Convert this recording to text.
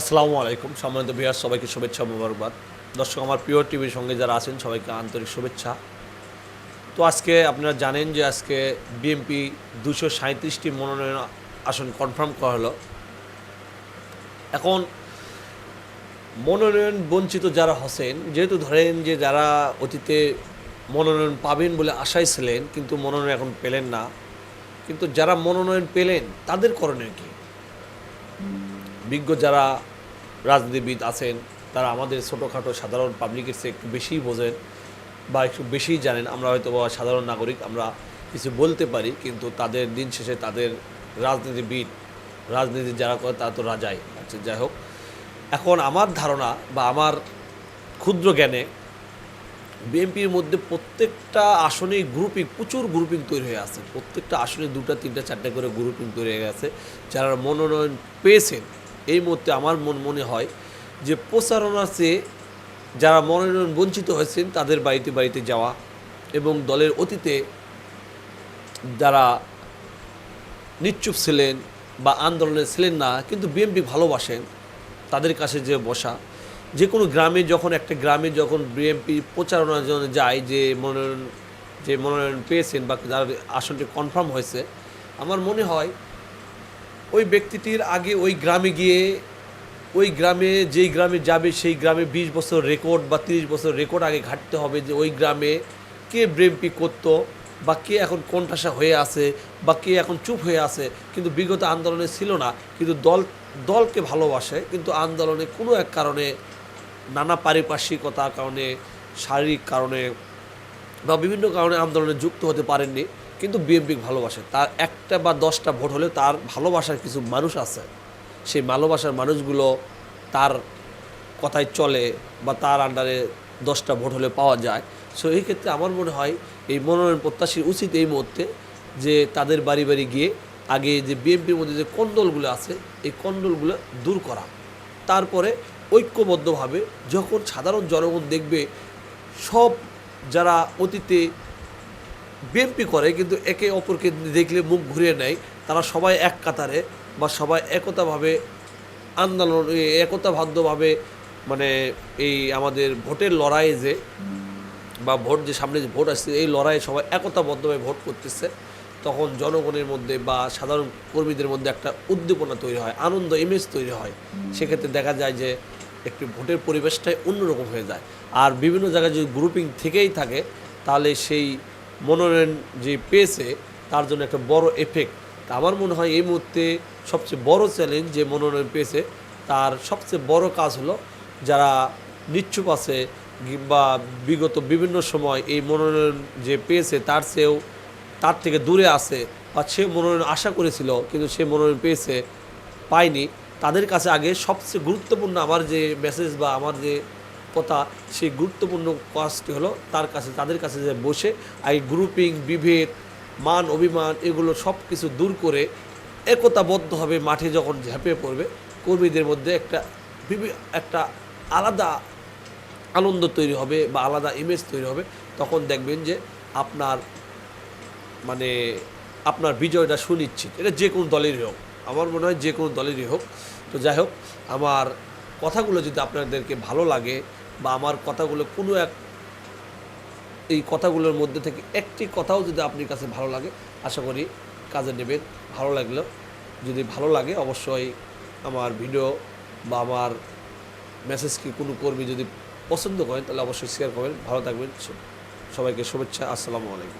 আসসালামু আলাইকুম, সম্মানিত বিহার সবাইকে শুভেচ্ছা মোবারকবাদ। দর্শক, আমার প্রিয় টিভির সঙ্গে যারা আছেন, সবাইকে আন্তরিক শুভেচ্ছা। তো আজকে আপনারা জানেন যে আজকে বিএমপি দুশো সাঁত্রিশটি মনোনয়ন আসন কনফার্ম করা হলো। এখন মনোনয়ন বঞ্চিত যারা হসেন যেহেতু ধরেন যে যারা অতীতে মনোনয়ন পাবেন বলে আশায় ছিলেন, কিন্তু মনোনয়ন এখন পেলেন না। কিন্তু যারা মনোনয়ন পেলেন, তাদের করণীয় কী? বিজ্ঞ যারা রাজনীতিবিদ আছেন, তারা আমাদের ছোটোখাটো সাধারণ পাবলিকের চেয়ে একটু বেশিই বোঝেন বা একটু বেশিই জানেন। আমরা হয়তো বা সাধারণ নাগরিক, আমরা কিছু বলতে পারি, কিন্তু তাদের দিন শেষে তাদের রাজনীতিবিদ, রাজনীতি যারা করে তারা তো রাজাই। আচ্ছা যাই হোক। এখন আমার ধারণা বা আমার ক্ষুদ্র জ্ঞানে বিএনপির মধ্যে প্রত্যেকটা আসনেই গ্রুপিং প্রচুর গ্রুপিং তৈরি হয়ে আছে। প্রত্যেকটা আসনে দুটা, তিনটা, চারটা করে গ্রুপিং তৈরি হয়ে গেছে। যারা মনোনয়ন পেয়েছেন এই মুহূর্তে আমার মন মনে হয় যে প্রচারণার চেয়ে যারা মনোনয়ন বঞ্চিত হয়েছেন, তাদের বাড়িতে বাড়িতে যাওয়া এবং দলের অতীতে যারা নিশ্চুপ ছিলেন বা আন্দোলনে ছিলেন না, কিন্তু বিএনপি ভালোবাসেন, তাদের কাছে যে বসা। যে কোনো গ্রামে যখন, একটা গ্রামে যখন বিএনপি প্রচারণার জন্য যায়, যে মনোনয়ন যে মনোনয়ন পেয়েছেন বা যার আসনটি কনফার্ম হয়েছে, আমার মনে হয় ওই ব্যক্তিটির আগে ওই গ্রামে গিয়ে, ওই গ্রামে যেই গ্রামে যাবে, সেই গ্রামে বিশ বছর রেকর্ড বা তিরিশ বছর রেকর্ড আগে ঘাটতে হবে যে ওই গ্রামে কে ব্রেমপি করতো বা কে এখন কোণঠাসা হয়ে আছে বা কে এখন চুপ হয়ে আছে। কিন্তু বিগত আন্দোলনে ছিল না। কিন্তু দল, দলকে ভালোবাসে। কিন্তু আন্দোলনে কোনো এক কারণে, নানা পারিপার্শ্বিকতার কারণে, শারীরিক কারণে বা বিভিন্ন কারণে আন্দোলনে যুক্ত হতে পারেননি। কিন্তু বিএনপি ভালোবাসে। তার একটা বা দশটা ভোট হলে তার ভালোবাসার কিছু মানুষ আছে। সেই ভালোবাসার মানুষগুলো তার কথায় চলে বা তার আন্ডারে দশটা ভোট হলে পাওয়া যায়। সো এই ক্ষেত্রে আমার মনে হয় এই মনোনয়ন প্রত্যাশীর উচিত এই মুহূর্তে যে তাদের বাড়ি বাড়ি গিয়ে আগে যে বিএনপির মধ্যে যে কন্ডলগুলো আছে, এই কন্ডলগুলো দূর করা। তারপরে ঐক্যবদ্ধভাবে যখন সাধারণ জনগণ দেখবে সব যারা অতীতে বিএনপি করে কিন্তু একে অপরকে দেখলে মুখ ঘুরিয়ে নেয়। তারা সবাই এক কাতারে বা সবাই একতাভাবে আন্দোলন এ, একতাবদ্ধভাবে মানে এই আমাদের ভোটের লড়াইয়ে যে বা ভোট যে সামনে যে ভোট আসছে এই লড়াইয়ে সবাই একতাবদ্ধভাবে ভোট করতেছে। তখন জনগণের মধ্যে বা সাধারণ কর্মীদের মধ্যে একটা উদ্দীপনা তৈরি হয় আনন্দ ইমেজ তৈরি হয়। সেক্ষেত্রে দেখা যায় যে একটি ভোটের পরিবেশটাই অন্যরকম হয়ে যায়। আর বিভিন্ন জায়গায় যদি গ্রুপিং থেকেই থাকে তাহলে সেই মনোনয়ন যে পেয়েছে, তার জন্য একটা বড় এফেক্ট তা আমার মনে হয় এই মুহূর্তে সবচেয়ে বড় চ্যালেঞ্জ যে মনোনয়ন পেয়েছে, তার সবচেয়ে বড় কাজ হলো যারা নিচ্ছুপ আছে কিংবা বিগত বিভিন্ন সময় এই মনোনয়ন যে পেয়েছে, তার চেয়েও তার থেকে দূরে আছে বা সে মনোনয়ন আশা করেছিল কিন্তু সে মনোনয়ন পেয়েছে, পায়নি, তাদের কাছে আগে সবচেয়ে গুরুত্বপূর্ণ আমার যে মেসেজ বা আমার যে কথা সেই গুরুত্বপূর্ণ কাজটি হলো তার কাছে, তাদের কাছে যে বসে এই গ্রুপিং বিভেদ, মান, অভিমান, এগুলো সব কিছু দূর করে একতাবদ্ধভাবে মাঠে যখন ঝাঁপিয়ে পড়বে, কর্মীদের মধ্যে একটা একটা আলাদা আনন্দ তৈরি হবে বা আলাদা ইমেজ তৈরি হবে। তখন দেখবেন যে আপনার মানে আপনার বিজয়টা সুনিশ্চিত। এটা যে কোনো দলেরই হোক, আমার মনে হয় যে কোনো দলেরই হোক। তো যাই হোক, আমার কথাগুলো যদি আপনাদেরকে ভালো লাগে বা আমার কথাগুলো কোনো এক এই কথাগুলোর মধ্যে থেকে একটি কথাও যদি আপনার কাছে ভালো লাগে, আশা করি কাজে নেবেন। ভালো লাগল যদি ভালো লাগে, অবশ্যই আমার ভিডিও বা আমার মেসেজকে কোনো কর্মী যদি পছন্দ করেন, তাহলে অবশ্যই শেয়ার করবেন। ভালো থাকবেন। সবাইকে শুভেচ্ছা। আসসালামু আলাইকুম।